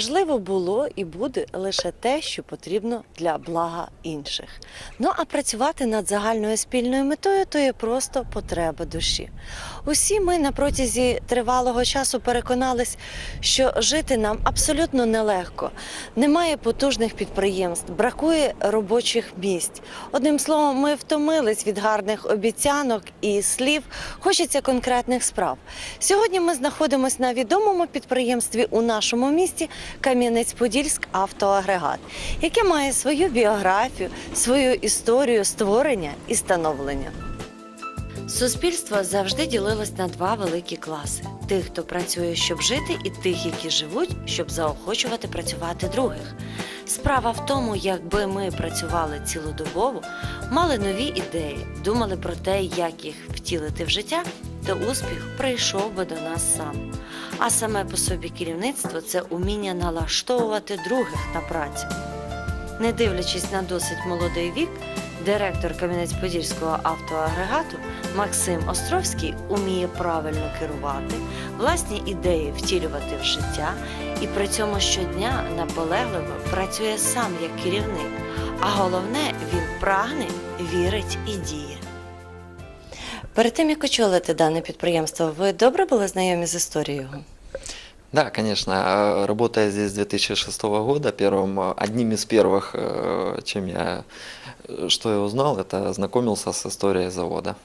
важливо було і буде лише те, що потрібно для блага інших. Ну а працювати над загальною спільною метою то є просто потреба душі. Усі ми на протязі тривалого часу переконались, що жити нам абсолютно нелегко. Немає потужних підприємств, бракує робочих місць. Одним словом, ми втомились від гарних обіцянок і слів. Хочеться конкретних справ. Сьогодні ми знаходимося на відомому підприємстві у нашому місті Кам'янець-Подільськ автоагрегат, яке має свою біографію, свою історію створення і становлення. Суспільство завжди ділилось на два великі класи: тих, хто працює, щоб жити, і тих, які живуть, щоб заохочувати працювати других. Справа в тому, якби ми працювали цілодобово, мали нові ідеї, думали про те, як їх втілити в життя, то успіх прийшов би до нас сам. А саме по собі керівництво це уміння налаштовувати других на працю. Не дивлячись на досить молодий вік, директор Кам'янець-Подільського автоагрегату Максим Островський уміє правильно керувати, власні ідеї втілювати в життя і при цьому щодня наполегливо працює сам як керівник. А головне, він прагне, вірить і діє. Перед тим як очолити дане підприємство, ви добре були знайомі з історією його? Да, конечно. э, Работая здесь с 2006 года, первым, э, одним из первых, э, чем я, э, что я узнал, это ознакомился с историей завода.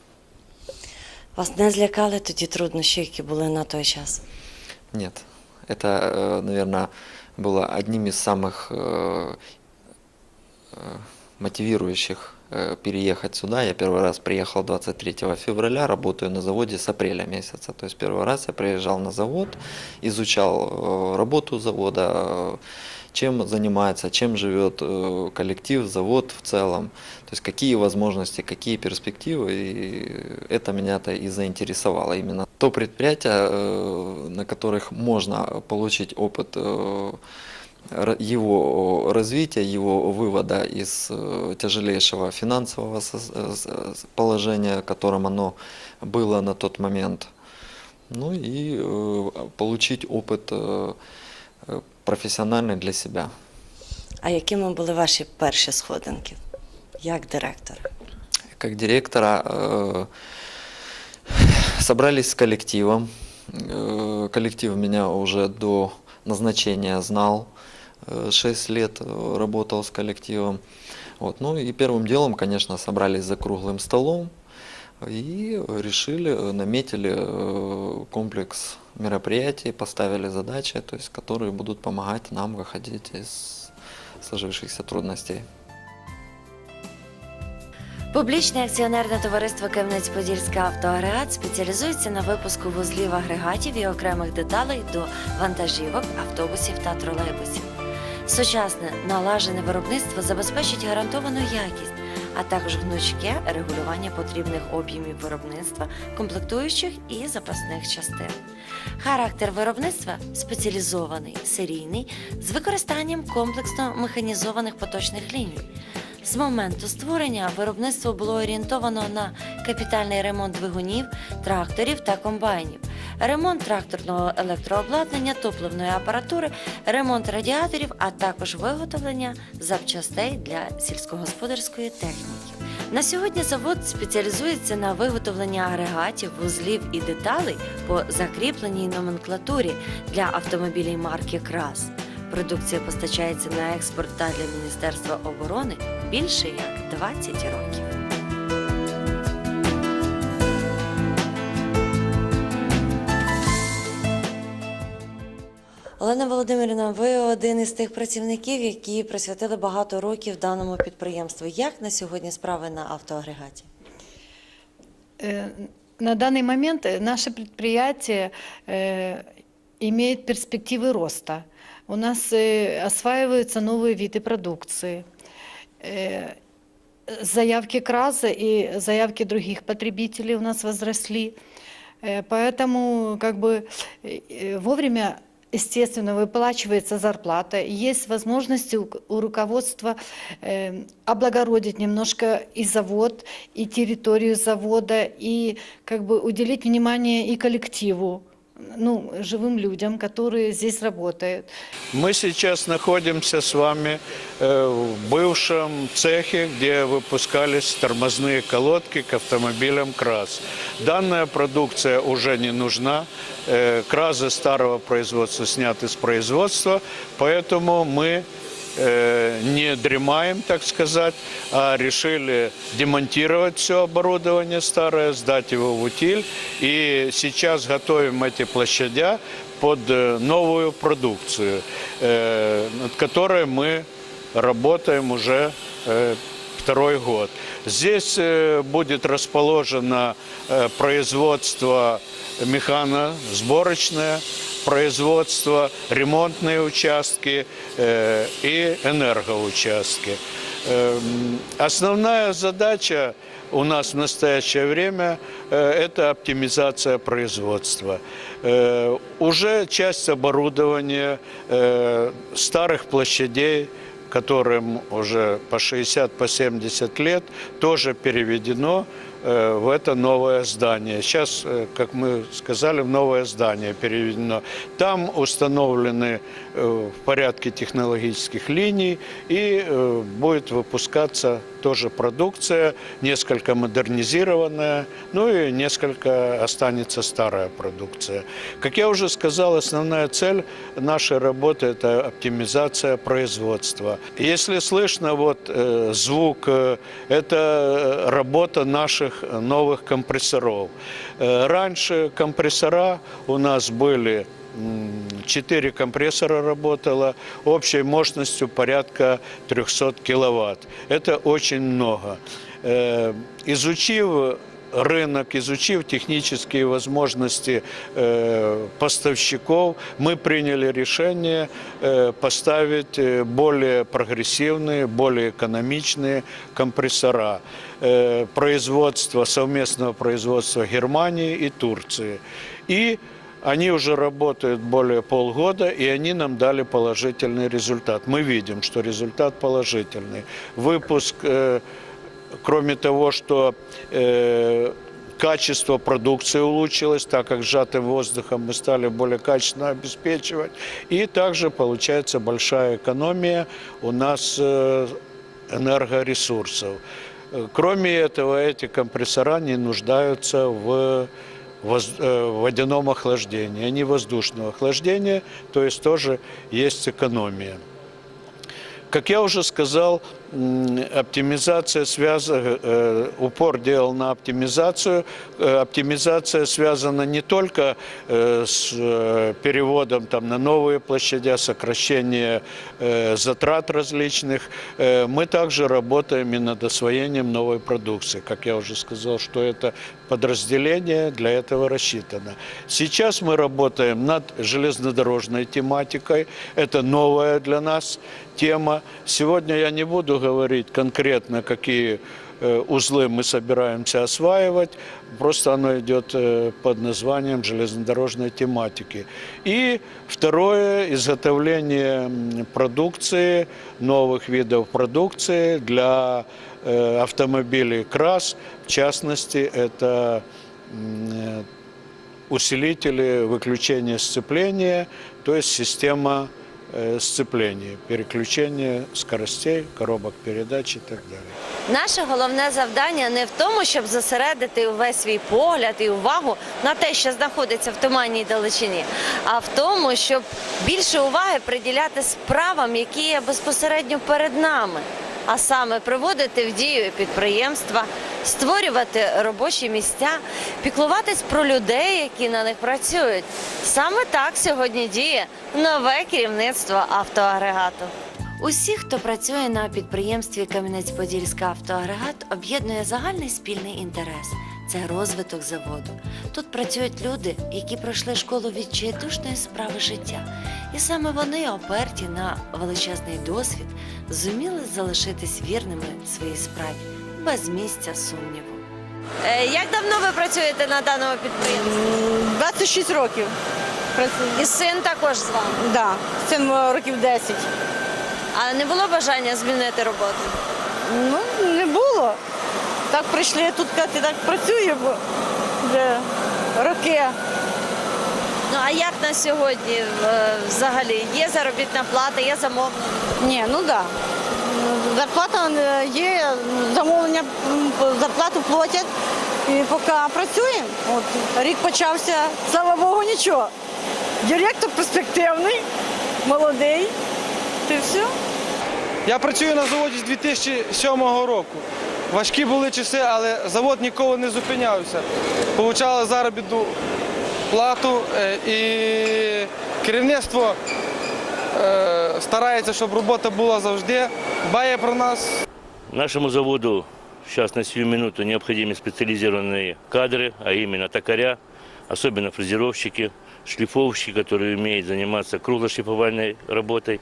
Вас не злякали тоді труднощі, які були на той час? Нет, это, наверное, было одним из самых э, э, мотивирующих э, переехать сюда. Я первый раз приехал 23 февраля, работаю на заводе с апреля месяца. То есть первый раз я приезжал на завод, изучал э, работу завода, э, чем занимается, чем живет э, коллектив, завод в целом, то есть какие возможности, какие перспективы, и это меня-то и заинтересовало. Именно то предприятие, э, на которых можно получить опыт э, его развития, его вывода из э, тяжелейшего финансового сос- э, с- с- положения, в котором оно было на тот момент. Ну и э, получить опыт э, э, профессиональный для себя. А якими були ваші перші сходинки як директора? Как директора э, собрались с коллективом. Э, Коллектив меня уже до назначения знал. 6 лет э, работал с коллективом. Вот. Ну и первым делом, конечно, собрались за круглым столом и решили, э, наметили э, комплекс мероприятий, поставили задачи, то есть, которые будут помогать нам выходить из сложившихся трудностей. Публічне акціонерне товариство Кам'янець-Подільська автоагрегат спеціалізується на випуску вузлів агрегатів і окремих деталей до вантажівок, автобусів та тролейбусів. Сучасне налажене виробництво забезпечить гарантовану якість, а також гнучке регулювання потрібних об'ємів виробництва, комплектуючих і запасних частин. Характер виробництва спеціалізований, серійний, з використанням комплексно механізованих поточних ліній. З моменту створення виробництво було орієнтовано на капітальний ремонт двигунів, тракторів та комбайнів, ремонт тракторного електрообладнання, топливної апаратури, ремонт радіаторів, а також виготовлення запчастей для сільськогосподарської техніки. На сьогодні завод спеціалізується на виготовленні агрегатів, вузлів і деталей по закріпленій номенклатурі для автомобілів марки КРАС. Продукція постачається на експорт та для Міністерства оборони більше як 20 років. Олена Володимирівна, ви один із тих працівників, які присвятили багато років даному підприємству. Як на сьогодні справи на автоагрегаті? Э, На данный момент э, наше предприятие э, имеет перспективы роста. У нас э, осваиваются новые виды продукции. Э, Заявки КРАЗа и заявки других потребителей у нас возросли. Э, Поэтому как бы э, э, вовремя естественно, выплачивается зарплата, есть возможности у, у руководства э, облагородить немножко и завод, и территорию завода, и как бы уделить внимание и коллективу ну, живым людям, которые здесь работают. Мы сейчас находимся с вами э, в бывшем цехе, где выпускались тормозные колодки к автомобилям КРАС. Данная продукция уже не нужна. Э, КРАЗы старого производства сняты с производства, поэтому мы э, не дремаем, так сказать, а решили демонтировать все оборудование старое, сдать его в утиль. И сейчас готовим эти площадя под э, новую продукцию, э, над которой мы работаем уже э, второй год. Здесь э, будет расположено э, производство механосборочное, производство, ремонтные участки э, и энергоучастки. Эм, Основная задача у нас в настоящее время э, это оптимизация производства. Э, Уже часть оборудования старых площадей, которым уже по 60, по 70 лет, тоже переведено в это новое здание. Сейчас, э, как мы сказали, в новое здание переведено. Там установлены э, в порядке технологических линий и э, будет выпускаться тоже продукция, несколько модернизированная, ну и несколько останется старая продукция. Как я уже сказал, основная цель нашей работы – это оптимизация производства. Если слышно вот э, звук, э, это работа наших новых компрессоров. Э, Раньше компрессора у нас были м, Четыре компрессора работало общей мощностью порядка 300 киловатт. Это очень много. Э, Изучив рынок, изучив технические возможности э, поставщиков, мы приняли решение э, поставить э, более прогрессивные, более экономичные компрессора э, производства, совместного производства Германии и Турции. И они уже работают более полгода, и они нам дали положительный результат. Мы видим, что результат положительный. Выпуск, э, кроме того, что э, качество продукции улучшилось, так как сжатым воздухом мы стали более качественно обеспечивать. И также получается большая экономия у нас э, энергоресурсов. Э, Кроме этого, эти компрессора не нуждаются в воз- э, водяном охлаждении, они воздушного охлаждения, то есть тоже есть экономия. Как я уже сказал, м, оптимизация связана, э, упор делал на оптимизацию. Э, Оптимизация связана не только э, с э, переводом там, на новые площади, сокращение э, затрат различных. Э, Мы также работаем и над освоением новой продукции. Как я уже сказал, что это подразделение для этого рассчитано. Сейчас мы работаем над железнодорожной тематикой. Это новая для нас тема. Сегодня я не буду говорить конкретно, какие э, узлы мы собираемся осваивать. Просто оно идет э, под названием железнодорожной тематики. И второе – изготовление продукции, новых видов продукции для э, автомобилей КРАС. В частности, это усилители выключения сцепления, то есть система э, сцепления, переключение скоростей, коробок передач и так далее. Наше головне завдання не в тому, щоб зосередити увесь свій погляд і увагу на те, що знаходиться в туманній далечині, а в тому, щоб більше уваги приділяти справам, які є безпосередньо перед нами, а саме приводити в дію підприємства, створювати робочі місця, піклуватись про людей, які на них працюють. Саме так сьогодні діє нове керівництво автоагрегату. Усі, хто працює на підприємстві Кам'янець-Подільська автоагрегат, об'єднує загальний спільний інтерес це розвиток заводу. Тут працюють люди, які пройшли школу відчайдушної справи життя, і саме вони, оперті на величезний досвід, зуміли залишитись вірними своїй справі без місця сумніву. Е, Як давно ви працюєте на даному підприємстві? 26 років. працюю. І син також з вами. Да, син е, років 10. А не було бажання змінити роботу? Ну, не було. Так прийшли тут, сказати, так працюємо вже роки. Ну а як на сьогодні е, взагалі? Є заробітна плата, є замовлення? Ні, ну так. Да. Зарплата е, є, замовлення зарплату платять. І поки працюємо. От рік почався, слава Богу, нічого. Директор перспективний, молодий. Ти все? Я працюю на заводі з 2007 року. Важкі були часи, але завод ніколи не зупинявся. Получали заробітну плату е, і керівництво е, старається, щоб робота була завжди, дбає про нас. Нашему заводу сейчас на сию минуту необходимы специализированные кадры, а именно токаря, особенно фрезеровщики, шлифовщики, которые умеют заниматься круглошлифовальной работой.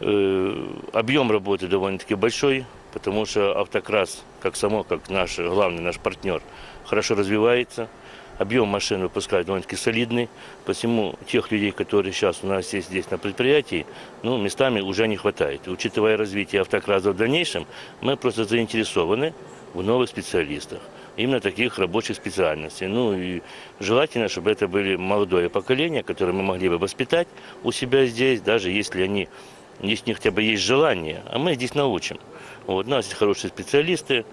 Э, Объем работы довольно-таки большой, потому что автокрас, как само, как наш главный наш партнер, хорошо развивается. Объем машин выпускает довольно-таки солидный, посему тех людей, которые сейчас у нас есть здесь на предприятии, ну, местами уже не хватает. Учитывая развитие автокраса в дальнейшем, мы просто заинтересованы в новых специалистах, именно таких рабочих специальностей. Ну и желательно, чтобы это были молодое поколение, которое мы могли бы воспитать у себя здесь, даже если они, если у них хотя бы есть желание, а мы здесь научим. Вот, у нас есть хорошие специалисты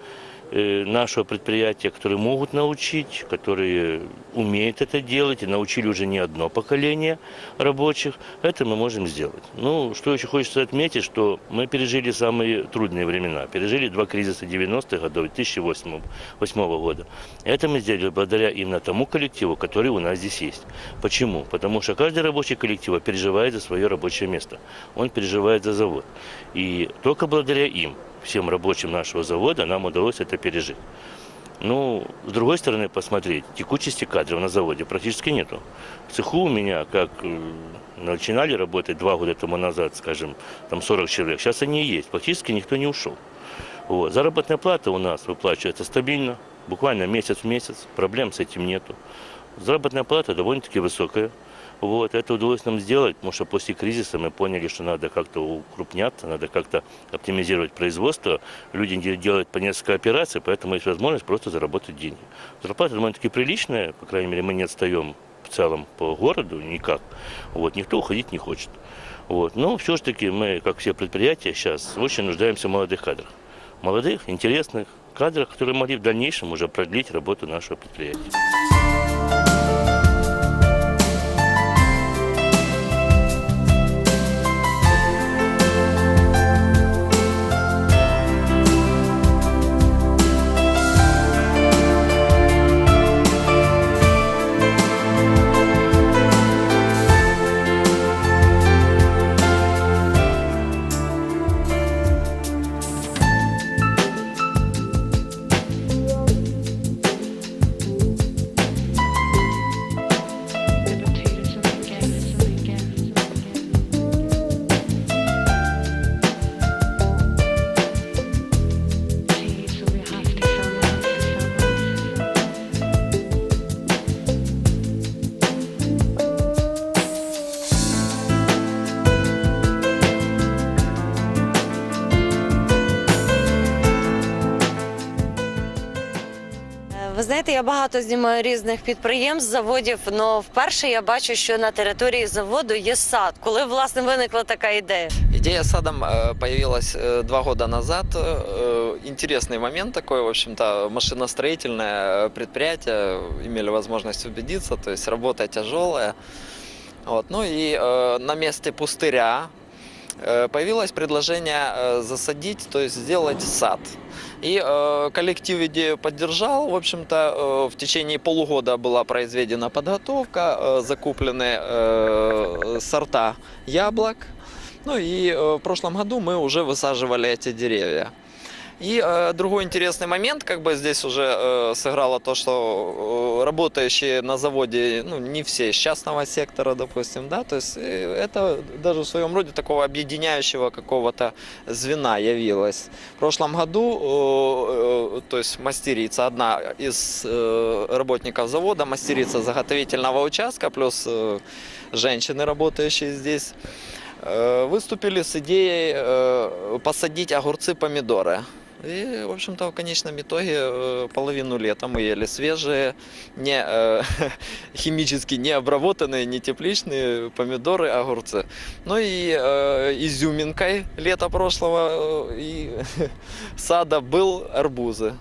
нашего предприятия, которые могут научить, которые умеют это делать и научили уже не одно поколение рабочих. Это мы можем сделать. Ну, что еще хочется отметить, что мы пережили самые трудные времена. Пережили два кризиса 90-х годов, 2008 2008 года. Это мы сделали благодаря именно тому коллективу, который у нас здесь есть. Почему? Потому что каждый рабочий коллектив переживает за свое рабочее место. Он переживает за завод. И только благодаря им, всем рабочим нашего завода, нам удалось это пережить. Ну, с другой стороны, посмотреть, текучести кадров на заводе практически нету. В цеху у меня, как э, начинали работать два года тому назад, скажем, там 40 человек, сейчас они и есть, практически никто не ушел. Вот. Заработная плата у нас выплачивается стабильно, буквально месяц в месяц, проблем с этим нету. Заработная плата довольно-таки высокая. Вот, это удалось нам сделать, потому что после кризиса мы поняли, что надо как-то укрупняться, надо как-то оптимизировать производство. Люди делают по несколько операций, поэтому есть возможность просто заработать деньги. Зарплата довольно-таки приличная, по крайней мере, мы не отстаем в целом по городу никак. Вот, никто уходить не хочет. Вот. Но все-таки мы, как все предприятия, сейчас очень нуждаемся в молодых кадрах. Молодых, интересных кадрах, которые могли в дальнейшем уже продлить работу нашего предприятия. я багато знімаю різних підприємств, заводів, але вперше я бачу, що на території заводу є сад. Коли власне виникла така ідея? Идея с садом э, появилась э, два года назад. Э, Интересный момент такой, в общем-то, машиностроительное предприятие, имели возможность убедиться, то есть работа тяжелая. Вот. Ну и э, на месте пустыря э, появилось предложение э, засадить, то есть сделать сад. И э, коллектив идею поддержал. В общем-то, э, в течение полугода была произведена подготовка, э, закуплены э, сорта яблок. Ну и э, в прошлом году мы уже высаживали эти деревья. И э, другой интересный момент, как бы здесь уже э, сыграло то, что э, работающие на заводе, ну, не все из частного сектора, допустим, да, то есть э, это даже в своем роде такого объединяющего какого-то звена явилось. В прошлом году, э, э, то есть мастерица, одна из э, работников завода, мастерица заготовительного участка, плюс э, женщины, работающие здесь, э, выступили с идеей э, посадить огурцы, помидоры. И, в общем-то, в конечном итоге э, половину лета мы ели свежие, не э, химически не обработанные, не тепличные помидоры, огурцы. Ну и э, изюминкой лета прошлого э, и сада был арбузы.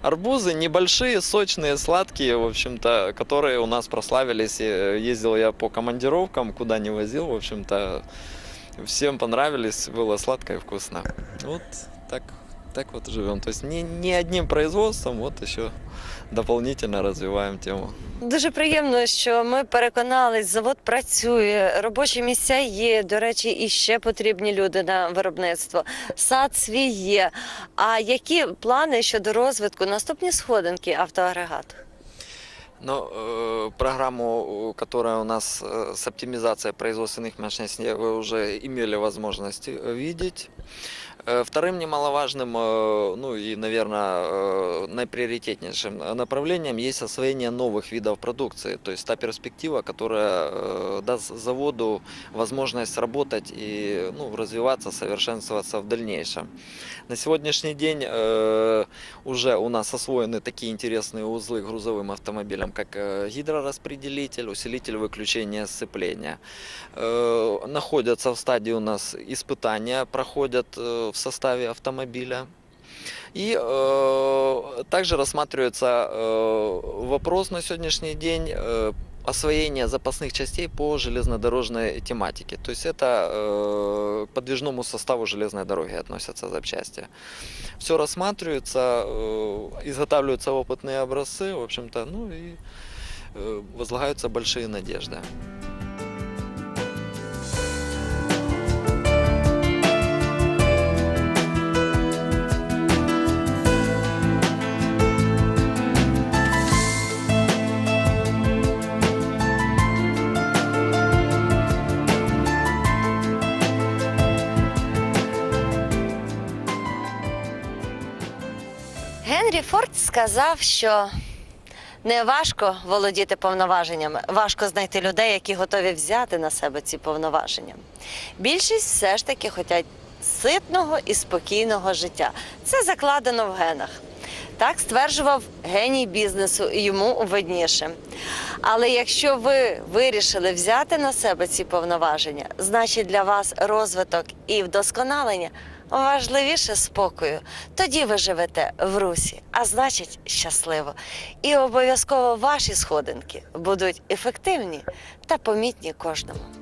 Арбузы небольшие, сочные, сладкие, в общем-то, которые у нас прославились. Э, Ездил я по командировкам, куда не возил, в общем-то, всем понравились, было сладко и вкусно. Вот так, так вот живем. То есть не, не одним производством, вот еще дополнительно развиваем тему. Дуже приємно, що ми переконались, завод працює, робочі місця є. До речі, і ще потрібні люди на виробництво. Сад свій є. А які плани щодо розвитку наступні сходинки автоагрегату? Но э, программу, э, которая у нас э, с оптимизацией производственных мощностей, вы уже имели возможность э, видеть. Э, Вторым немаловажным, э, ну и, наверное, э, наиприоритетнейшим направлением есть освоение новых видов продукции. То есть та перспектива, которая даст заводу возможность работать и ну, развиваться, совершенствоваться в дальнейшем. На сегодняшний день уже у нас освоены такие интересные узлы грузовым автомобилям, как гидрораспределитель, усилитель выключения сцепления. Находятся в стадии у нас испытания, проходят э, в составе автомобиля. И э, также рассматривается э, вопрос на сегодняшний день э, освоения запасных частей по железнодорожной тематике. То есть это э, к подвижному составу железной дороги относятся запчасти. Все рассматривается, э, изготавливаются опытные образцы, в общем-то, ну и э, возлагаются большие надежды. Сказав, що не важко володіти повноваженнями, важко знайти людей, які готові взяти на себе ці повноваження. Більшість все ж таки хочуть ситного і спокійного життя. Це закладено в генах. Так стверджував геній бізнесу, і йому видніше. Але якщо ви вирішили взяти на себе ці повноваження, значить для вас розвиток і вдосконалення важливіше спокою. Тоді ви живете в русі, а значить щасливо. І обов'язково ваші сходинки будуть ефективні та помітні кожному.